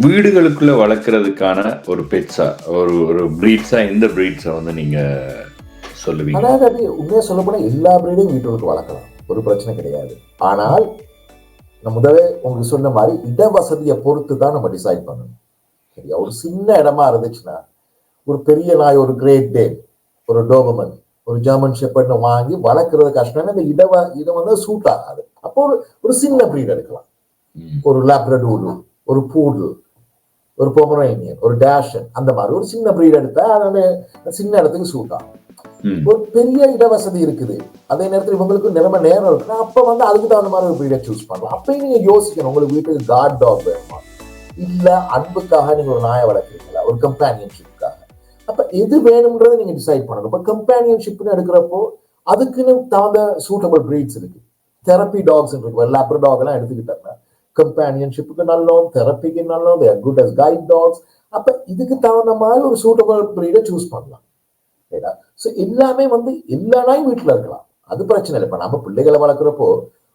வீடுகளுக்குள்ள வளர்க்கறதுக்கான ஒரு பெட்ஸா ஒரு ஒரு பிரீட்ஸா எந்த பிரீட்ஸை வந்து நீங்க சொல்லுவீங்க? அதாவது அது சொல்ல போனா எல்லா பிரீடையும் வீட்டுக்கு வளர்க்கலாம். ஒரு பிரச்சனை கிடையாது. ஆனால் நான் முதவே உங்களுக்கு சொன்ன மாதிரி இட வசதியை பொறுத்து தான் நம்ம டிசைட் பண்ணணும். சரியா? ஒரு சின்ன இடமா இருந்துச்சுன்னா ஒரு பெரிய நாய் ஒரு கிரேட் டே ஒரு டோபமன் ஒரு ஜெர்மன் ஷெப்பர்ட்னு வாங்கி வளர்க்கறது கஷ்டம். இந்த இட வ- இடம் வந்து சூட் ஆகாது. அப்போ ஒரு ஒரு சின்ன breed எடுக்கலாம். ஒரு லேப்ரடூரு ஒரு பூடு ஒரு பொமரேனியன் ஒரு டேஷன் அந்த மாதிரி. ஒரு சின்ன breed எடுத்தா அது அந்த சின்ன இடத்துக்கு சூட் ஆகும். ஒரு பெரிய இட வசதி இருக்குது. அதே நேரத்தில் இவங்களுக்கு நிலைமை நேரம் இருக்குன்னா அப்ப வந்து அதுக்கு தகுந்த மாதிரி ஒரு பிரீடை சூஸ் பண்ணலாம். அப்பயும் நீங்க யோசிக்கணும். உங்களுக்கு வீட்டுக்கு காட் டாக் வேணுமா? இல்ல அன்புக்காக நீங்க ஒரு நாயை வளர்க்குறீங்களா? ஒரு கம்பேனியன்ஷிப்புக்காக அப்ப எது வேணும்ன்றதை நீங்க டிசைட் பண்ணணும். இப்ப கம்பேனியன்ஷிப்னு எடுக்கிறப்போ அதுக்குன்னு தகுந்த சூட்டபிள் பிரீட்ஸ் இருக்கு. தெரப்பி டாக்ஸ் இருக்கு லேப்ரோ டாக் எல்லாம் எடுத்துக்கிட்டோம்னா கம்பேனியன்ஷிப்புக்கு நல்லோம் தெரப்பிக்கு நல்லோம் they're good as guide dogs அப்ப இதுக்கு தகுந்த மாதிரி ஒரு சூட்டபிள் பிரீடை சூஸ் பண்ணலாம். சரியா ஸோ எல்லாமே வந்து எல்லா நாயும் வீட்டில் இருக்கலாம் அது பிரச்சனை இல்லை இப்போ நம்ம பிள்ளைகளை வளர்க்குறப்போ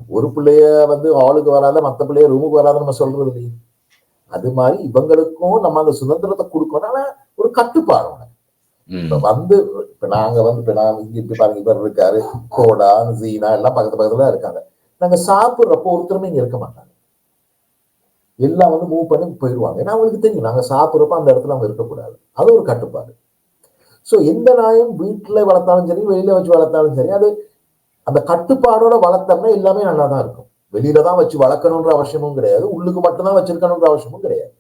ஒரு பிள்ளைய வந்து ஹாலுக்கு வராத மற்ற பிள்ளைய ரூமுக்கு வராத நம்ம சொல்றது இல்லையே அது மாதிரி இவங்களுக்கும் நம்ம அந்த சுதந்திரத்தை கொடுக்கணும் ஆனா ஒரு கட்டுப்பாடு. இப்ப வந்து இப்ப நாங்க வந்து இப்ப நான் இங்க இப்ப பாருங்க இவர் இருக்காரு கோடா ஜீனா எல்லாம் பக்கத்து பக்கத்துல இருக்காங்க நாங்க சாப்பிடுறப்போ ஒருத்தருமே இங்க இருக்க மாட்டாங்க எல்லாம் வந்து மூவ் பண்ணி போயிடுவாங்க ஏன்னா அவங்களுக்கு தெரியும். நாங்க சாப்பிடுறப்ப அந்த இடத்துல அவங்க இருக்கக்கூடாது. அது ஒரு கட்டுப்பாடு. சோ எந்த நாயும் வீட்டுல வளர்த்தாலும் சரி வெளியில வச்சு வளர்த்தாலும் சரி அது அந்த கட்டுப்பாடோட வளர்த்தோம்னா எல்லாமே நல்லா தான் இருக்கும். வெளியில தான் வச்சு வளர்க்கணுன்ற அவசியமும் கிடையாது. உள்ளுக்கு மட்டும்தான் வச்சிருக்கணுன்ற அவசியமும் கிடையாது.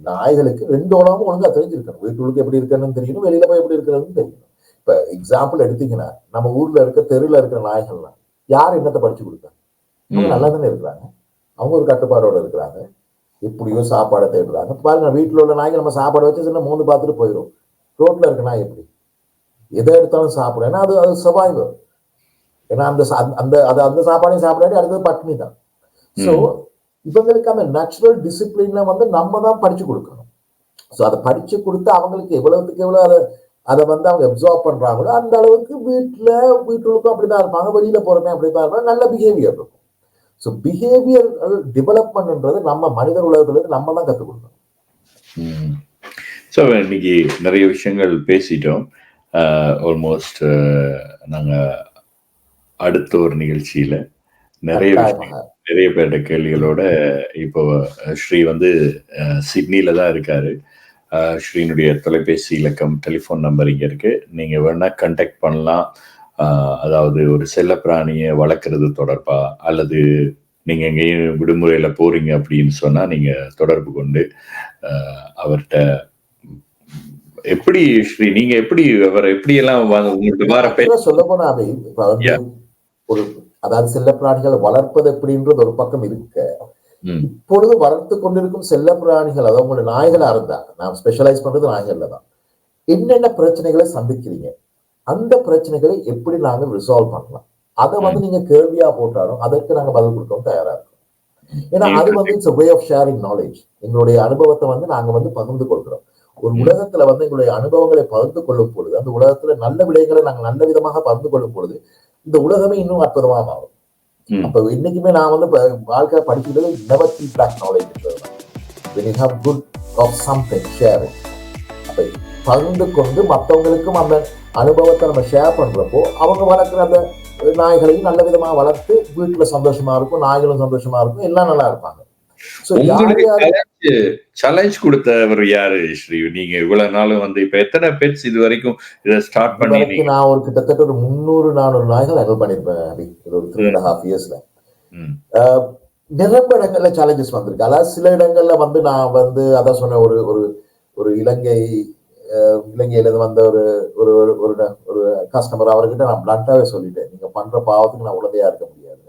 நாய்களுக்கு ரெண்டு உலகமும் ஒழுங்கா தெரிஞ்சிருக்கணும். வீட்டுக்கு எப்படி இருக்கணும்னு தெரியணும் வெளியில போய் எப்படி இருக்கணும்னு தெரியணும். இப்ப எக்ஸாம்பிள் எடுத்தீங்கன்னா நம்ம ஊர்ல இருக்க தெருல இருக்கிற நாய்கள்லாம் யார் என்னத்தை படிச்சு ம். நல்லா தானே இருக்கிறாங்க. அவங்க ஒரு கட்டுப்பாடோட இருக்கிறாங்க. எப்படியோ சாப்பாடை தேடுறாங்க. பாருங்க வீட்டுல உள்ள நாய்க்கு நம்ம சாப்பாடு வச்சு சின்ன மூந்து பார்த்துட்டு போயிடும் ரோட்ல இருக்க நாய் எப்படி? எதை எடுத்தாலும் சாப்பிடும். ஏன்னா அது அது சர்வைவர் ஏன்னா அந்த அந்த அது அந்த சாப்பாடையும் சாப்பிடாட்டி அடுத்தது பட்டினி தான். ஸோ இவங்களுக்கு அந்த நேச்சுரல் டிசிப்ளின்ல வந்து நம்ம தான் படிச்சு கொடுக்கணும். ஸோ அதை படிச்சு கொடுத்து அவங்களுக்கு எவ்வளவுக்கு எவ்வளவு அதை அதை வந்து அவங்க அப்சார்ப் பண்றாங்களோ அந்த அளவுக்கு வீட்டுல வீட்டுக்கும் அப்படிதான் இருப்பாங்க. வெளியில போறமே அப்படிதான் இருப்பாங்க. நல்ல பிஹேவியர் இருக்கும். ஸோ பிஹேவியர் டெவலப்மெண்ட்ன்றது நம்ம மனித உலகத்துல இருந்து நம்ம தான் கற்றுக் கொடுக்கணும். ஸோ இன்னைக்கு நிறைய விஷயங்கள் பேசிட்டோம். ஆல்மோஸ்ட் நாங்க அடுத்த ஒரு நிகழ்ச்சியில நிறைய. நிறைய பேர்ட்ட கேள்விகளோட இப்போ ஸ்ரீ வந்து அஹ், சிட்னில தான் இருக்காரு. ஸ்ரீனுடைய தொலைபேசி இலக்கம் டெலிஃபோன் நம்பர் இங்க இருக்கு. நீங்க வேணா கண்டாக்ட் பண்ணலாம். அதாவது ஒரு செல்லப்பிராணியை வளர்க்கறது தொடர்பா? அல்லது நீங்க எங்கேயும் விடுமுறையில போறீங்க அப்படின்னு சொன்னா நீங்க தொடர்பு கொண்டு அஹ், அவர்ட்ட எப்படி ஸ்ரீ நீங்க எப்படி அவரை எப்படி எல்லாம் உங்களுக்கு சொல்ல போனா. ஒரு அதாவது செல்லப்பிராணிகளை வளர்ப்பது எப்படின்றது ஒரு பக்கம் இருக்க. இப்பொழுது வளர்த்து கொண்டிருக்கும் செல்லப்பிராணிகள் அதாவது உங்களோட நாய்களா இருந்தா நான் ஸ்பெஷலைஸ் பண்றது நாய்கள்ல தான் என்னென்ன பிரச்சனைகளை சந்திக்கிறீங்க? அந்த பிரச்சனைகளை எப்படி நாங்க ரிசால்வ் பண்ணலாம்? அதை வந்து நீங்க கேள்வியா போட்டாலும் அதற்கு நாங்க பதில் கொடுக்கவும் தயாரா இருக்கோம். ஏன்னா அது வந்து it's way of sharing knowledge எங்களுடைய அனுபவத்தை வந்து நாங்க வந்து பகிர்ந்து கொள்கிறோம். ஒரு. உலகத்துல வந்து எங்களுடைய அனுபவங்களை பகிர்ந்து கொள்ளும் பொழுது அந்த உலகத்துல நல்ல விடயங்களை நாங்க நல்ல விதமாக பகிர்ந்து கொள்ளும் பொழுது இந்த உலகமே இன்னும் அற்புதமா மாறும். அப்ப இன்னைக்குமே நான் வந்து வாழ்க்கை படிக்கிறது never back knowledge have good of something share it. அப்ப பகிர்ந்து கொண்டு மத்தவங்களுக்கும் அந்த அனுபவத்தை நம்ம ஷேர் பண்றப்போ அவங்க வளர்க்குற அந்த நாய்களையும் நல்ல விதமா வளர்த்து வீட்டுல சந்தோஷமா இருக்கும் நாய்களும் சந்தோஷமா இருக்கும் எல்லாம் நல்லா இருப்பாங்க. சேலஞ்ச் கொடுத்தவர் யாரு ஸ்ரீ? நீங்க இவ்வளவு நாளும் வந்து இப்ப எத்தனை பெட்ஸ் இது வரைக்கும் இதை ஸ்டார்ட் பண்ணி நான் ஒரு கிட்டத்தட்ட ஒரு முந்நூறு நானூறு நாய்கள் ஹேண்டில் பண்ணியிருப்பேன் அபி. இது ஒரு த்ரீ அண்ட் ஹாஃப் இயர்ஸ்ல நிறைய இடங்கள்ல சேலஞ்சஸ் வந்திருக்கு. அதாவது சில இடங்கள்ல வந்து நான் வந்து அதான் சொன்ன ஒரு ஒரு ஒரு இலங்கை இலங்கையிலேருந்து வந்த ஒரு ஒரு ஒரு- ஒரு கஸ்டமர் அவர்கிட்ட நான் பிளண்டாகவே சொல்லிட்டேன். நீங்க பண்ற பாவத்துக்கு நான் உடனே இருக்க முடியாது.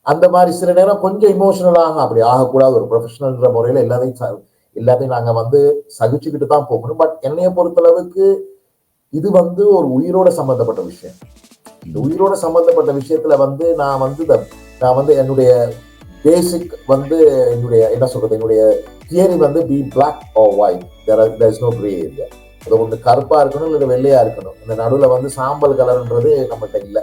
அந்த மாதிரி சில நேரம் கொஞ்சம் இமோஷனலாக ஆகும் அப்படி ஆகக்கூடாது. ஒரு ப்ரொஃபஷனல்ன்ற முறையில எல்லாத்தையும் ச- எல்லாத்தையும் நாங்க வந்து சகிச்சுக்கிட்டு தான் போகணும். பட் என்னைய பொறுத்தளவுக்கு இது வந்து ஒரு உயிரோட சம்பந்தப்பட்ட விஷயம். இந்த உயிரோட சம்பந்தப்பட்ட விஷயத்துல வந்து நான் வந்து நான் வந்து என்னுடைய பேசிக் வந்து என்னுடைய என்ன சொல்றது என்னுடைய தியரி வந்து b black or white there is no grey area அது ஒன்று கருப்பாக இருக்கணும் இல்லை வெள்ளையாக இருக்கணும். இந்த நடுவில் வந்து சாம்பல் கலர்ன்றது நம்மகிட்ட இல்லை.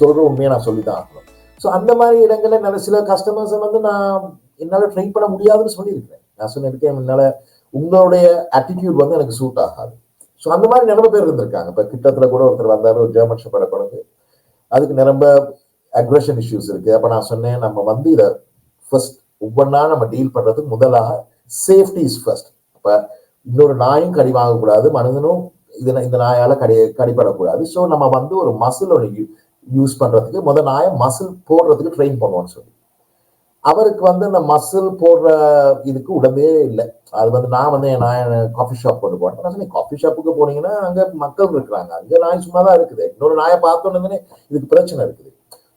சொல்கிற உண்மையை நான் சொல்லி தான் ஆகணும். ஸோ அந்த மாதிரி இடங்களில் நிறைய சில கஸ்டமர்ஸை வந்து நான் என்னால் ட்ரை பண்ண முடியாதுன்னு சொல்லியிருக்கேன் நான் சொன்னிருக்கேன் என்னால் உங்களுடைய ஆட்டிடியூட் வந்து எனக்கு சூட் ஆகாது. ஸோ அந்த மாதிரி நிறைய பேர் இருந்திருக்காங்க. இப்போ கிட்டத்தில் கூட ஒருத்தர் வந்தார் ஒரு ஜெர்மன் ஷெப்பர்ட குழந்தை அதுக்கு நிரம்ப அக்ரஷன் இஷ்யூஸ் இருக்குது அப்போ நான் சொன்னேன் நம்ம வந்து இதை ஃபர்ஸ்ட் ஒவ்வொன்றா நம்ம டீல் பண்ணுறதுக்கு முதலாக சேஃப்டி இஸ் ஃபர்ஸ்ட் அப்போ இன்னொரு நாயும் கடி வாங்கக்கூடாது மனிதனும் இது இந்த நாயால் கடி கடிப்படக்கூடாது ஸோ நம்ம வந்து ஒரு மசில் ஒன்று யூஸ் பண்ணுறதுக்கு முதல் நாயை மசில் போடுறதுக்கு ட்ரெயின் பண்ணுவோம்னு சொல்லி. அவருக்கு வந்து அந்த மசில் போடுற இதுக்கு உடம்பே இல்லை. அது வந்து நான் வந்து என் நாய் காஃபி ஷாப் கொண்டு போனேன் நான் சொன்னேன் காஃபி ஷாப்புக்கு போனீங்கன்னா அங்கே மக்கள் இருக்கிறாங்க. அங்கே நாய் சும்மா தான் இருக்குது. இன்னொரு நாயை பார்த்தோன்னே இதுக்கு பிரச்சனை இருக்குது.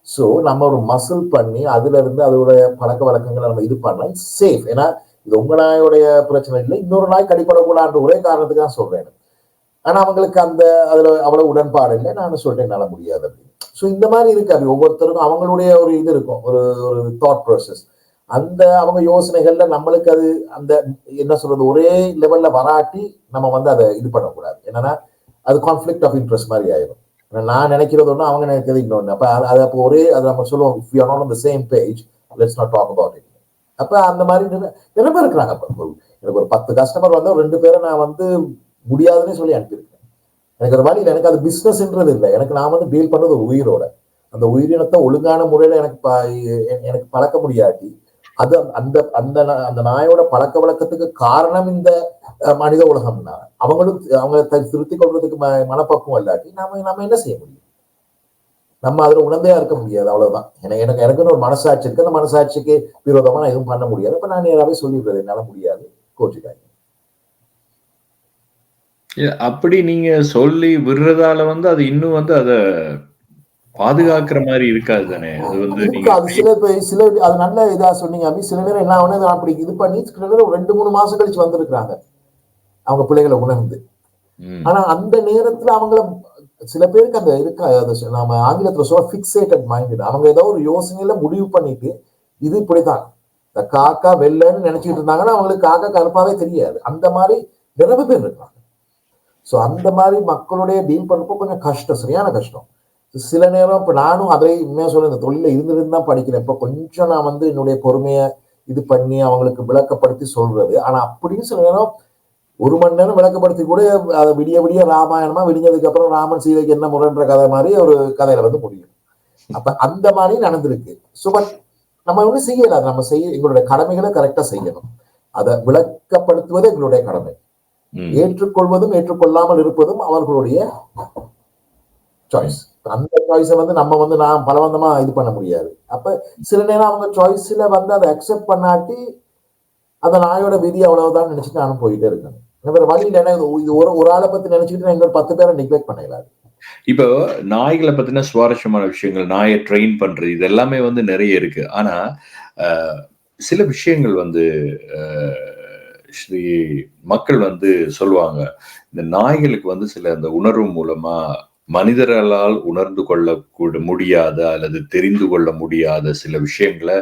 ஸோ நம்ம ஒரு மசில் பண்ணி அதுல இருந்து அதோட பழக்க வழக்கங்களை நம்ம இது பண்ணலாம். சேஃப் ஏன்னா இது உங்க நாயோடைய பிரச்சனை இல்லை. இன்னொரு நாய் கடிப்படக்கூடாதுன்ற ஒரே காரணத்துக்கு தான் சொல்றேன். ஆனா அவங்களுக்கு அந்த அதுல அவ்வளவு உடன்பாடு இல்லை. நான் சொல்றேன் என்னால முடியாது அப்படின்னு. ஸோ இந்த மாதிரி இருக்கு அது. ஒவ்வொருத்தருக்கும் அவங்களுடைய ஒரு இது இருக்கும். ஒரு ஒரு தாட் ப்ராசஸ் அந்த அவங்க யோசனைகள்ல நம்மளுக்கு அது அந்த என்ன சொல்றது ஒரே லெவல்ல வராட்டி நம்ம வந்து அதை இது பண்ணக்கூடாது. என்னன்னா அது கான்ஃபிளிக் ஆஃப் இன்ட்ரெஸ்ட் மாதிரி ஆயிடும் நான் நினைக்கிறது ஒன்று அவங்க நினைக்கிறது இன்னொன்று அப்போ அது அப்போ ஒரே அது நம்ம சொல்லுவோம் if you not on the same page let's not talk about it அப்போ அந்த மாதிரி நிறைய பேர் இருக்கிறாங்க. அப்போ எனக்கு ஒரு பத்து கஸ்டமர் வந்து ரெண்டு பேரை நான் வந்து முடியாதுன்னு சொல்லி அனுப்பியிருக்கேன். எனக்கு ஒரு வழியில் எனக்கு அது பிஸ்னஸ்ன்றது இல்லை. எனக்கு நான் வந்து டீல் பண்ணுறது ஒரு உயிரோட. அந்த உயிரினத்தை ஒழுங்கான முறையில் எனக்கு எனக்கு பழக்க முடியாட்டி அது அந்த அந்த நா- அந்த நாயோட பழக்க வழக்கத்துக்கு காரணம் இந்த மனித உலகம் தான் அவங்களும் அவங்க திருத்தி திருத்திக் கொள்றதுக்கு ம- மனப்பக்குவம் இல்லாட்டி நாம நம்ம என்ன செய்ய முடியும்? நம்ம அதுல உணர்ந்தே இருக்க முடியாது அவ்வளவுதான். எனக்கு எனக்கு எனக்குன்னு ஒரு மனசாட்சி இருக்கு. அந்த மனசாட்சிக்கு விரோதமா நான் எதுவும் பண்ண முடியாது. அப்ப நான் நேராகவே சொல்லிடுறது என்னால முடியாது. கோச்சுக்காங்க அப்படி நீங்க சொல்லி விடுறதால வந்து அது இன்னும் வந்து அதை பாதுகாக்கிற மாதிரி இருக்காது தானே? அது வந்து சில சில அது நல்ல இதா சொன்னீங்க. அப்படி சில நேரம் என்ன ஆகுனா நான் அப்படி இது பண்ணி சில நேரம் ரெண்டு மூணு மாசம் கழிச்சு வந்திருக்கிறாங்க. அவங்க பிள்ளைகளை உணர்ந்து. ஆனா அந்த நேரத்துல அவங்கள சில பேருக்கு அந்த இருக்கா அது நாம ஆங்கிலத்துல சொல்ல பிக்ஸேட்டட் மைண்ட் அவங்க ஏதோ ஒரு யோசனையில முடிவு பண்ணிட்டு இது இப்படித்தான். இந்த காக்கா வெள்ளைன்னு நினைச்சிட்டு இருந்தாங்கன்னா அவங்களுக்கு காக்கா கருப்பாவே தெரியாது. அந்த மாதிரி நிறைய பேர் இருக்காங்க. சோ அந்த மாதிரி மக்களுடைய டீல் பண்றப்போ கொஞ்சம் கஷ்டம் சரியான கஷ்டம். சில நேரம் இப்ப நானும் அதை உண்மையா சொல்ல இந்த தொழில இருந்திருந்து தான் படிக்கிறேன். இப்ப கொஞ்சம் நான் வந்து என்னுடைய பொறுமையை இது பண்ணி அவங்களுக்கு விளக்கப்படுத்தி சொல்றது. ஆனா அப்படியும் சில நேரம் ஒரு மணி நேரம் விளக்கப்படுத்தி கூட அதை விடிய விடிய ராமாயணமா விடிஞ்சதுக்கு அப்புறம் ராமன் சீதைக்கு என்ன முறைன்ற கதை மாதிரி ஒரு கதையில வந்து முடியும். அப்ப அந்த மாதிரி நடந்திருக்கு. ஸோ பட் நம்ம ஒன்றும் செய்யல. அது நம்ம செய்ய எங்களுடைய கடமைகளை கரெக்டா செய்யணும். அதை விளக்கப்படுத்துவது எங்களுடைய கடமை. ஏற்றுக்கொள்வதும் ஏற்றுக்கொள்ளாமல் இருப்பதும் அவர்களுடைய சாய்ஸ் அந்த சாய்ஸை வந்து நம்ம வந்து நான் பலவந்தமா இது பண்ண முடியாது. அப்ப சில நேரம் அவங்க சாய்ஸ்ல வந்து அதை அக்செப்ட் பண்ணாட்டி அந்த நாயோட விதி அவ்வளவுதான் நினைச்சிட்டு நானும் போயிட்டே இருக்கேன். வேற வழி இல்லைன்னா இது ஒரு ஒரு ஆளை பத்தி நினைச்சிட்டு நான் இன்னொரு பத்து பேரை நெக்லெக்ட் பண்ணிடலாது இப்போ நாய்களை பத்தின சுவாரஸ்யமான விஷயங்கள் நாயை ட்ரெயின் பண்றது இது எல்லாமே வந்து நிறைய இருக்கு. ஆனா சில விஷயங்கள் வந்து ஸ்ரீ மக்கள் வந்து சொல்லுவாங்க இந்த நாய்களுக்கு வந்து சில அந்த உணர்வு மூலமா மனிதர்களால் உணர்ந்து கொள்ள கூட முடியாத அல்லது தெரிந்து கொள்ள முடியாத சில விஷயங்களை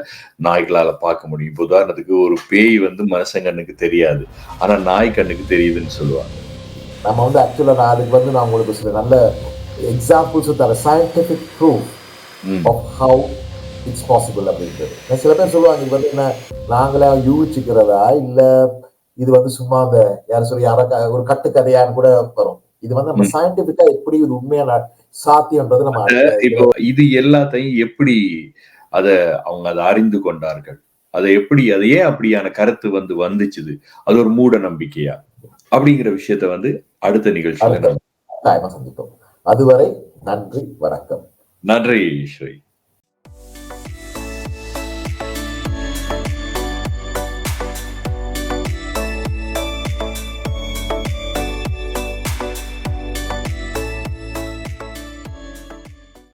நாய்களால பார்க்க முடியும். இப்போ உதாரணத்துக்கு ஒரு பேய் வந்து மனுஷன் கண்ணுக்கு தெரியாது. ஆனா நாய் கண்ணுக்கு தெரியுதுன்னு சொல்லுவாங்க. நம்ம வந்து ஆக்சுவலா நான் அதுக்கு வந்து நான் உங்களுக்கு சில நல்ல எக்ஸாம்பிள்ஸ் தர scientific proof of how it's possible அப்படின்றது. சில பேர் சொல்லுவாங்க இது வந்து என்ன நாங்களே யூகிச்சுக்கிறதா? இல்ல இது வந்து சும்மா அந்த யார் சொல்லி யார ஒரு கட்டுக்கதையான்னு கூட வரும். இது வந்து நம்ம. சயின்டிபிக்கா எப்படி இது உண்மையான சாத்தியம்ன்றது நம்ம இப்போ இது எல்லாத்தையும் எப்படி அத அவங்க அதை அறிந்து கொண்டார்கள்? அதை எப்படி அது ஏன் அப்படியான கருத்து வந்து வந்துச்சுது? அது ஒரு மூட நம்பிக்கையா? அப்படிங்கிற விஷயத்த வந்து அடுத்த நிகழ்ச்சியில சந்திப்போம். அதுவரை நன்றி வணக்கம். நன்றி ஸ்ரீ